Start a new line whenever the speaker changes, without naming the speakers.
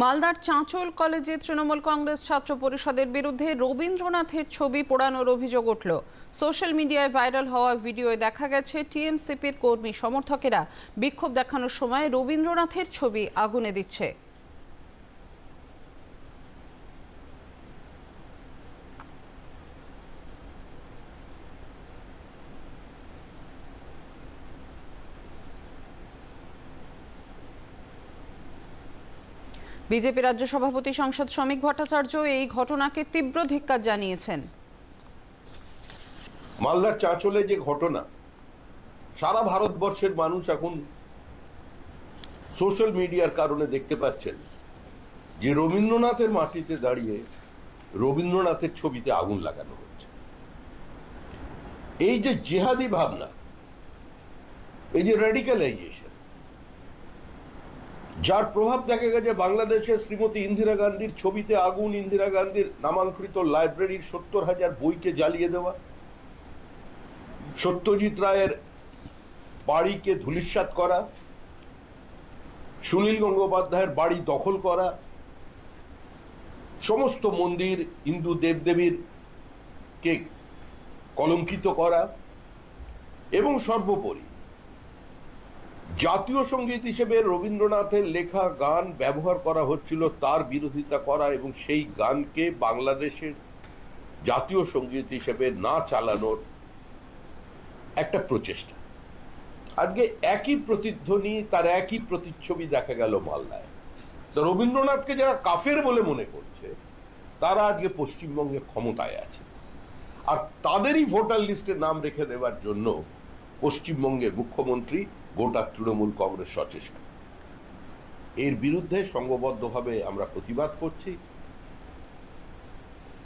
মালদার চাঁচল কলেজে তৃণমূল কংগ্রেস ছাত্র পরিষদের বিরুদ্ধে রবীন্দ্রনাথের ছবি পোড়ানোর অভিযোগ উঠল। সোশ্যাল মিডিয়ায় ভাইরাল হওয়া ভিডিওয়ে দেখা গেছে, টিএমসিপির কর্মী সমর্থকেরা বিক্ষোভ দেখানোর সময় রবীন্দ্রনাথের ছবি আগুনে দিচ্ছে। বিজেপি রাজ্য সভাপতি সংসদ শ্রমিক ভট্টাচার্য এই ঘটনাকে তীব্র ধিক্কার জানিয়েছেন।
মালদার চাঁচলে যে ঘটনা, সারা ভারতবর্ষের মানুষ এখন সোশ্যাল মিডিয়ার কারণে দেখতে পাচ্ছেন যে রবীন্দ্রনাথের মাটিতে দাঁড়িয়ে রবীন্দ্রনাথের ছবিতে আগুন লাগানো হচ্ছে। এই যে জেহাদি ভাবনা, এই যে রেডিক্যালাইজেশন যার প্রভাব দেখা গেছে বাংলাদেশের শ্রীমতী ইন্দিরা গান্ধীর ছবিতে আগুন, ইন্দিরা গান্ধীর নামাঙ্কৃত লাইব্রেরির সত্তর হাজার বইকে জ্বালিয়ে দেওয়া। সত্যজিৎ রায়ের বাড়িকে ধূলিসাৎ করা। সুনীল গঙ্গোপাধ্যায়ের বাড়ি দখল করা। সমস্ত মন্দির হিন্দু দেবদেবীর কে কলঙ্কিত করা। এবং সর্বোপরি জাতীয় সংগীত হিসেবে রবীন্দ্রনাথের লেখা গান ব্যবহার করা হচ্ছিল তার বিরোধিতা করা এবং সেই গানকে বাংলাদেশের জাতীয় সংগীত হিসেবে না চালানোর একটা প্রচেষ্টা। আজকে একই প্রতিধ্বনি তার একই প্রতিচ্ছবি দেখা গেল মালদায়। তো রবীন্দ্রনাথকে যারা কাফের বলে মনে করছে, তারা আজকে পশ্চিমবঙ্গে ক্ষমতায় আছে। আর তাদেরই ভোটার লিস্টে নাম রেখে দেওয়ার জন্য পশ্চিমবঙ্গের মুখ্যমন্ত্রী গোটা তৃণমূল কংগ্রেস সচেষ্ট। এর বিরুদ্ধে সংঘবদ্ধভাবে আমরা প্রতিবাদ করছি।